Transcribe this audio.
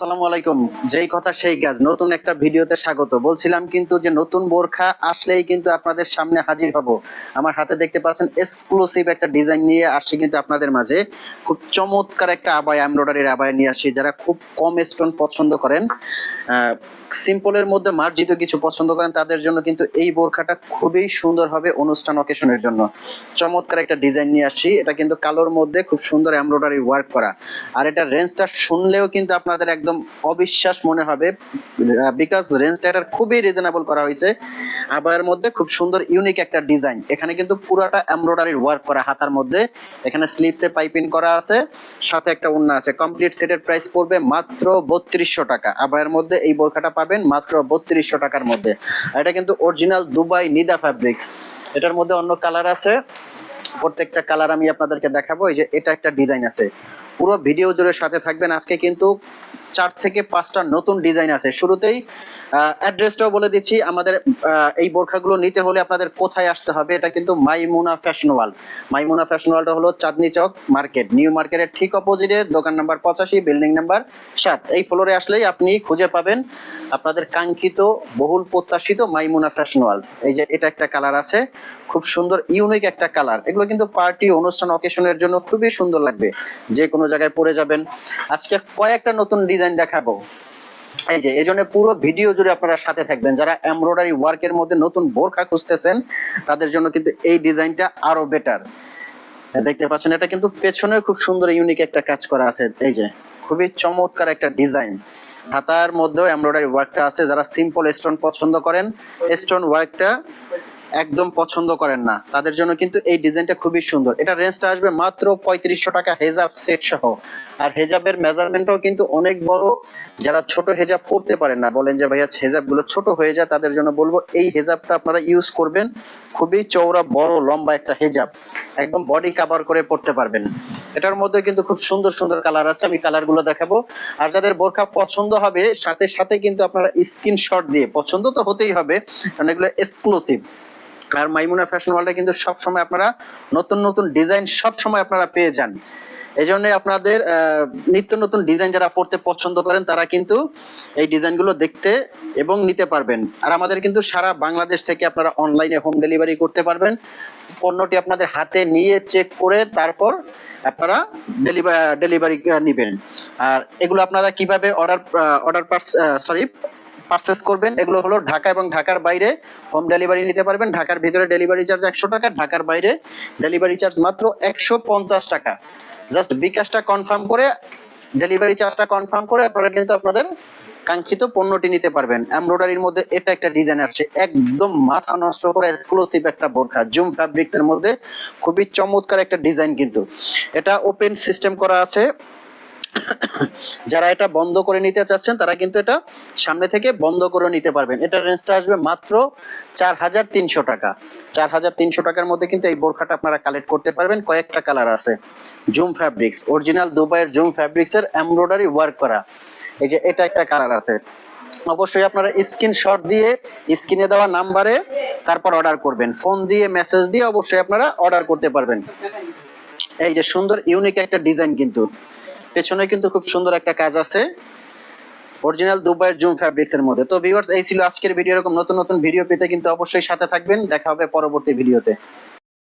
আসসালামু আলাইকুম। যেই কথা সেই কাজ নতুন একটা ভিডিওতে স্বাগত। বলছিলাম কিন্তু যে নতুন বোরখা আসলেই কিন্তু আপনাদের সামনে হাজির হব। আমার হাতে দেখতে পাচ্ছেন এক্সক্লুসিভ একটা ডিজাইন নিয়ে আসছি কিন্তু আপনাদের মাঝে। খুব চমৎকার একটা আবায় এমব্রয়ডারির আবায় নিয়ে আসছি যারা খুব কম স্টোন পছন্দ করেন। সিম্পলের মধ্যে মার্জিত কিছু পছন্দ করেন, তাদের জন্য কিন্তু এই বোরখাটা খুবই সুন্দর হবে অনুষ্ঠান অকেশনের জন্য। চমৎকার একটা ডিজাইন নিয়ে আসছি। এটা কিন্তু কালোর মধ্যে খুব সুন্দর এমব্রয়ডারি ওয়ার্ক করা। আর এটা রেঞ্জটা শুনলেও কিন্তু আপনাদের একদম অবিশ্বাস মনে হবে বিকজ রেঞ্জটা এটার খুবই রিজনেবল করা হয়েছে। আবার মধ্যে খুব সুন্দর ইউনিক একটা ডিজাইন এখানে কিন্তু পুরাটা এমব্রয়ডারি ওয়ার্ক করা হাতার মধ্যে। এখানে স্লিপসে পাইপিং করা আছে, সাথে একটা উন্না আছে। কমপ্লিট সেটের প্রাইস পড়বে মাত্র বত্রিশশো টাকা। আবায়ের মধ্যে এই বোরখাটা পাবেন মাত্র বত্রিশশো টাকার মধ্যে। এটা কিন্তু অরিজিনাল দুবাই নিদা ফ্যাব্রিক্স এটার মধ্যে অন্য কালার আছে। প্রত্যেকটা কালার আমি আপনাদেরকে দেখাবো। এই যে এটা একটা ডিজাইন আছে। পুরো ভিডিও জুড়ে সাথে থাকবেন। আজকে কিন্তু চার থেকে পাঁচটা নতুন ডিজাইন আছে। শুরুতেই অ্যাড্রেসটাও বলে দিচ্ছি। আমাদের এই বোরখাগুলো নিতে হলে আপনাদের কোথায় আসতে হবে, এটা কিন্তু মাইমুনা ফ্যাশন ওয়াল। মাইমুনা ফ্যাশন ওয়ালটা হলো চাঁদনি চক মার্কেট। নিউ মার্কেটের ঠিক অপোজিটে, দোকান নাম্বার পঁচাশি, বিল্ডিং নাম্বার সাত। এই ফ্লোরে আসলেই আপনি খুঁজে পাবেন আপনাদের কাঙ্ক্ষিত, বহুল প্রত্যাশিত মাইমুনা ফ্যাশন ওয়াল। এই যে, এটা একটা কালার আছে। খুব সুন্দর, ইউনিক একটা কালার। এগুলো কিন্তু পার্টি, অনুষ্ঠান, অকেশনের জন্য খুবই সুন্দর লাগবে। যে কোনো জায়গায় পরে যাবেন। আজকে কয়েকটা নতুন ডিজাইন দেখাবো। এই যে, এই জন্য পুরো ভিডিও জুড়ে আপনারা সাথে থাকবেন। যারা এমব্রয়ডারি ওয়ার্কের মধ্যে নতুন বোরখা খুঁজতেছেন, তাদের জন্য কিন্তু এই ডিজাইনটা আরও বেটার দেখতে পাচ্ছেন, এটা কিন্তু পেছনে খুব সুন্দর ইউনিক একটা কাজ করা আছে। এই যে, খুবই চমৎকার একটা ডিজাইন হাতার মধ্যেও এমব্রয়ডারি ওয়ার্কটা আছে। যারা সিম্পল স্টোন পছন্দ করেন স্টোন ওয়ার্কটা একদম পছন্দ করেন না। তাদের জন্য কিন্তু এই ডিজাইনটা খুবই সুন্দর। এটা রেঞ্জটা আসবে মাত্র পঁয়ত্রিশশো টাকা হেজাব সেট সহ। আর হেজাবের মেজারমেন্টও কিন্তু অনেক বড়। যারা ছোট হেজাব পড়তে পারেন না, বলেন যে, ভাইয়া হেজাবগুলো ছোট হয়ে যায়, তাদের জন্য বলব, এই হেজাবটা আপনারা ইউজ করবেন। খুবই চওড়া, বড়, লম্বা একটা হেজাব একদম বডি কভার করে পড়তে পারবেন। এটার মধ্যে কিন্তু খুব সুন্দর সুন্দর কালার আছে। আমি কালারগুলো দেখাবো। আর যাদের বোরখা পছন্দ হবে, সাথে সাথে কিন্তু আপনারা স্ক্রিনশট দিয়ে, পছন্দ তো হতেই হবে, কারণ এগুলো এক্সক্লুসিভ আর মাইমুনা ফ্যাশন ওয়ার্ল্ডে কিন্তু সব সময় আপনারা নতুন নতুন ডিজাইন সব সময় আপনারা পেয়ে যান। এই জন্য আপনাদের নিত্য নতুন ডিজাইন যারা পড়তে পছন্দ করেন, তারা কিন্তু এই ডিজাইনগুলো দেখতে এবং নিতে পারবেন। আর আমাদের কিন্তু সারা বাংলাদেশ থেকে আপনারা অনলাইনে হোম ডেলিভারি করতে পারবেন। পণ্যটি আপনাদের হাতে নিয়ে চেক করে তারপর আপনারা ডেলিভারি নেবেন। আর এগুলো আপনারা কীভাবে অর্ডার অর্ডার সরি পারচেস করবেন, এগুলো হলো ঢাকা এবং ঢাকার বাইরে হোম ডেলিভারি নিতে পারবেন। ঢাকার ভিতরে ডেলিভারি চার্জ একশো টাকা, ঢাকার বাইরে ডেলিভারি চার্জ মাত্র একশো পঞ্চাশ টাকা। জাস্ট বিকাশটা কনফার্ম করে ডেলিভারি চার্জটা কনফার্ম করে আপনারা কিন্তু আপনাদের কাঙ্ক্ষিত পণ্যটি নিতে পারবেন। এমব্রয়ডারির মধ্যে এটা একটা ডিজাইন আসছে, একদম মাথা নষ্ট করে এক্সক্লুসিভ একটা বোরখা জুম ফ্যাব্রিক্স এর মধ্যে খুবই চমৎকার একটা ডিজাইন কিন্তু। এটা ওপেন সিস্টেম করা আছে। যারা এটা বন্ধ করে নিতে চাচ্ছেন, তারা কিন্তু এটা সামনে থেকে বন্ধ করে নিতে পারবেন। এটা রেঞ্জটা আসবে মাত্র চার হাজার তিনশো টাকা। চার হাজার তিনশো টাকার মধ্যে কিন্তু এই বোরখাটা আপনারা কালেক্ট করতে পারবেন। কয়েকটা কালার আছে। জুম ফ্যাব্রিক্স, অরিজিনাল দুবাইয়ের জুম ফ্যাব্রিক্স এর এমব্রয়ডারি ওয়ার্ক করা। এই যে এটা একটা কালার আছে। অবশ্যই আপনারা স্ক্রিনশট দিয়ে স্ক্রিনে দেওয়া নাম্বারে তারপর অর্ডার করবেন। ফোন দিয়ে, মেসেজ দিয়ে অবশ্যই আপনারা অর্ডার করতে পারবেন। এই যে সুন্দর, ইউনিক একটা ডিজাইন কিন্তু। পেছনে কিন্তু খুব সুন্দর একটা কাজ আছে। অরিজিনাল দুবাইয়ের জুম ফ্যাব্রিক্স এর মধ্যে। তো ভিউয়ার্স এই ছিল আজকের ভিডিও এরকম নতুন নতুন ভিডিও পেতে কিন্তু অবশ্যই সাথে থাকবেন। দেখা হবে পরবর্তী ভিডিওতে